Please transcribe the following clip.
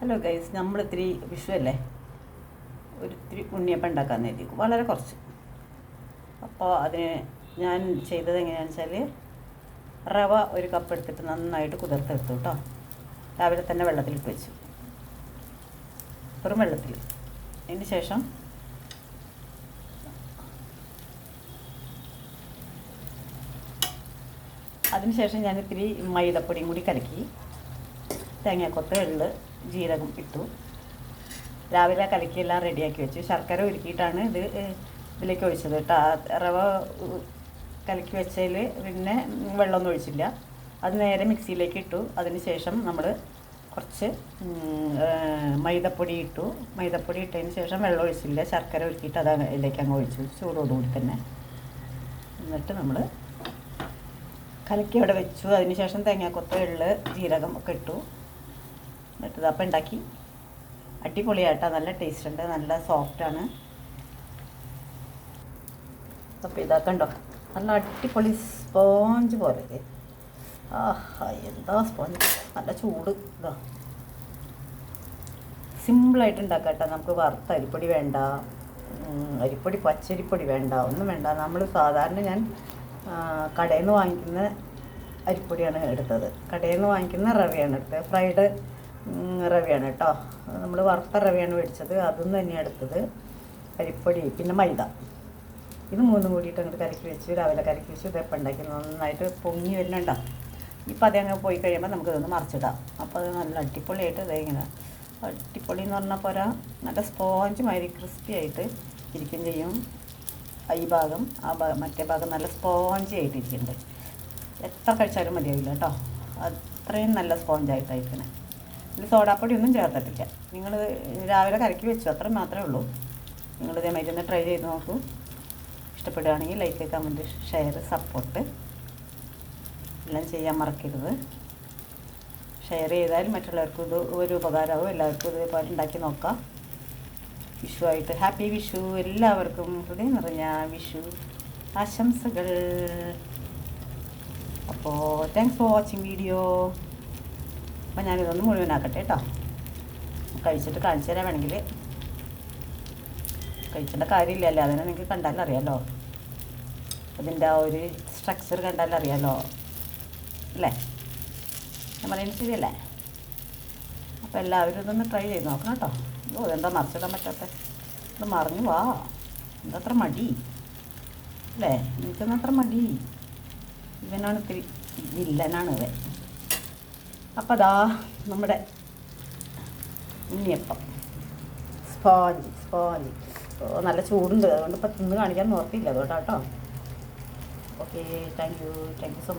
Hello guys നമ്മൾ ഇത്തിരി വിഷു അല്ലേ ഒരു ഇത്തിരി ഉണ്ണിയപ്പം ഉണ്ടാക്കാൻ നേരിക്കും വളരെ കുറച്ച്. അപ്പോൾ അതിന് ഞാൻ ചെയ്തത് എങ്ങനെയാണെന്ന് വെച്ചാൽ റവ ഒരു കപ്പ് എടുത്തിട്ട് നന്നായിട്ട് കുതിർത്തെടുത്തു കേട്ടോ രാവിലെ തന്നെ വെള്ളത്തിലിട്ട് വെച്ചു. വെറും വെള്ളത്തിൽ അതിന് ശേഷം അതിനുശേഷം ഞാൻ ഇത്തിരി മൈദപ്പൊടിയും കൂടി കലക്കി തേങ്ങാക്കൊത്ത എള്ള് ജീരകം ഇട്ടു. രാവിലെ കലക്കിയെല്ലാം റെഡിയാക്കി വെച്ചു. ശർക്കര ഉരുക്കിയിട്ടാണ് ഇത് ഇതിലേക്ക് ഒഴിച്ചത് കേട്ടോ. റവ കലക്കി വെച്ചതിൽ പിന്നെ വെള്ളമൊന്നും ഒഴിച്ചില്ല. അത് നേരെ മിക്സിയിലേക്ക് ഇട്ടു. അതിന് ശേഷം നമ്മൾ കുറച്ച് മൈദപ്പൊടി ഇട്ടു. മൈദപ്പൊടി ഇട്ടതിന് ശേഷം വെള്ളം ഒഴിച്ചില്ല. ശർക്കര ഒരുക്കിയിട്ട് അത് ഇതിലേക്ക് അങ്ങ് ഒഴിച്ചു. ചൂടോടുകൂടി തന്നെ. എന്നിട്ട് നമ്മൾ കലക്കി അവിടെ വെച്ചു. അതിന് ശേഷം തേങ്ങാക്കൊത്ത എള്ള് ജീരകം ഒക്കെ ഇട്ടു. എന്നിട്ട് അപ്പം ഉണ്ടാക്കി. അടിപൊളിയായിട്ടാ നല്ല ടേസ്റ്റ് ഉണ്ട് നല്ല സോഫ്റ്റാണ് അപ്പോൾ ഇതാ കണ്ടോ നല്ല അടിപൊളി സ്പോഞ്ച് പോലെ? ആഹാ എന്താ സ്പോഞ്ച് നല്ല ചൂട് ഇതാ. സിമ്പിളായിട്ട് ഉണ്ടാക്കാം നമുക്ക് വറുത്ത അരിപ്പൊടി വേണ്ട അരിപ്പൊടി പച്ചരിപ്പൊടി വേണ്ട ഒന്നും വേണ്ട. നമ്മൾ സാധാരണ ഞാൻ കടയിൽ നിന്ന് വാങ്ങിക്കുന്ന അരിപ്പൊടിയാണ് എടുത്തത്. കടയിൽ നിന്ന് വാങ്ങിക്കുന്ന റവയാണ് എടുത്തത്. ഫ്രൈഡ് റവയാണ് കേട്ടോ. നമ്മൾ വറുത്ത റവയാണ് മേടിച്ചത്. അതും തന്നെയാണ് എടുത്തത് അരിപ്പൊടി പിന്നെ മൈദ. ഇത് മൂന്നും കൂടിയിട്ട് അങ്ങോട്ട് കലക്കി വെച്ച് രാവിലെ കലക്കി വെച്ച് ഇതൊക്കെ ഉണ്ടാക്കി. നന്നായിട്ട് പൊങ്ങി വരുന്നുണ്ടോ? ഇപ്പം അതേ അങ്ങനെ പോയി കഴിയുമ്പോൾ നമുക്ക് ഇതൊന്ന് മറിച്ചിടാം. അപ്പോൾ അത് നല്ല അടിപൊളിയായിട്ട് ഇതേ ഇങ്ങനെ അടിപൊളി എന്ന് പറഞ്ഞാൽ പോരാ. നല്ല സ്പോഞ്ച് മാതിരി ക്രിസ്പി ആയിട്ട് ഇരിക്കും ചെയ്യും. ഈ ഭാഗം ആ ഭാഗം മറ്റേ ഭാഗം നല്ല സ്പോഞ്ച് ആയിട്ടിരിക്കുന്നുണ്ട് എത്ര കഴിച്ചാലും മതിയാവില്ല കേട്ടോ. അത്രയും നല്ല സ്പോഞ്ചായിട്ടായിരിക്കണേ ഇതിൽ സോഡാപ്പൊടി ഒന്നും ചേർത്തിട്ടില്ല. നിങ്ങൾ രാവിലെ കരക്കി വെച്ചു അത്ര മാത്രമേ ഉള്ളൂ. നിങ്ങൾ ഇതേമാതിരി ഒന്ന് ട്രൈ ചെയ്ത് നോക്കൂ. ഇഷ്ടപ്പെടുകയാണെങ്കിൽ ലൈക്ക് കമന്റ് ഷെയർ സപ്പോർട്ട് എല്ലാം ചെയ്യാൻ മറക്കരുത്. ഷെയർ ചെയ്താൽ മറ്റുള്ളവർക്കും ഇത് ഒരു ഉപകാരമാവും. എല്ലാവർക്കും ഇതേപോലെ ഉണ്ടാക്കി നോക്കാം. വിഷു ആയിട്ട് ഹാപ്പി വിഷു. എല്ലാവർക്കും ഹൃദയം നിറഞ്ഞ വിഷു ആശംസകൾ. അപ്പോൾ താങ്ക്സ് ഫോർ വാച്ചിങ് വീഡിയോ അപ്പോൾ ഞാനിതൊന്ന് മുഴുവനാക്കട്ടെ കേട്ടോ. കഴിച്ചിട്ട് കാണിച്ചു തരാൻ വേണമെങ്കിൽ കഴിക്കേണ്ട കാര്യമില്ലല്ലോ അതിനെ നിങ്ങൾക്ക് കണ്ടാൽ അറിയാലോ. അതിന്റെ ആ ഒരു സ്ട്രക്ചർ കണ്ടാൽ അറിയാലോ. അല്ലേ? ഞാൻ പറയുന്നത് ശരിയല്ലേ? അപ്പോൾ എല്ലാവരും ഇതൊന്ന് ട്രൈ ചെയ്ത് നോക്കണം കേട്ടോ. ഓ എന്താ മറിച്ചിടാൻ പറ്റാത്ത? ഇത് മറിഞ്ഞു വാ. എന്തത്ര മടി. അല്ലേ? എനിക്കൊന്നും അത്ര മടി. ഇവനാണ് ഇത്തിരി വില്ലനാണ് ഇവൻ. അപ്പം അതാ നമ്മുടെ ഉണ്ണിയപ്പം. സ്പോഞ്ച് സ്പോഞ്ച് നല്ല ചൂടുണ്ട്. അതുകൊണ്ട് ഇപ്പം തിന്ന് കാണിക്കാൻ നോക്കിയില്ല അതുകൊണ്ടാട്ടോ. Okay thank you thank you so much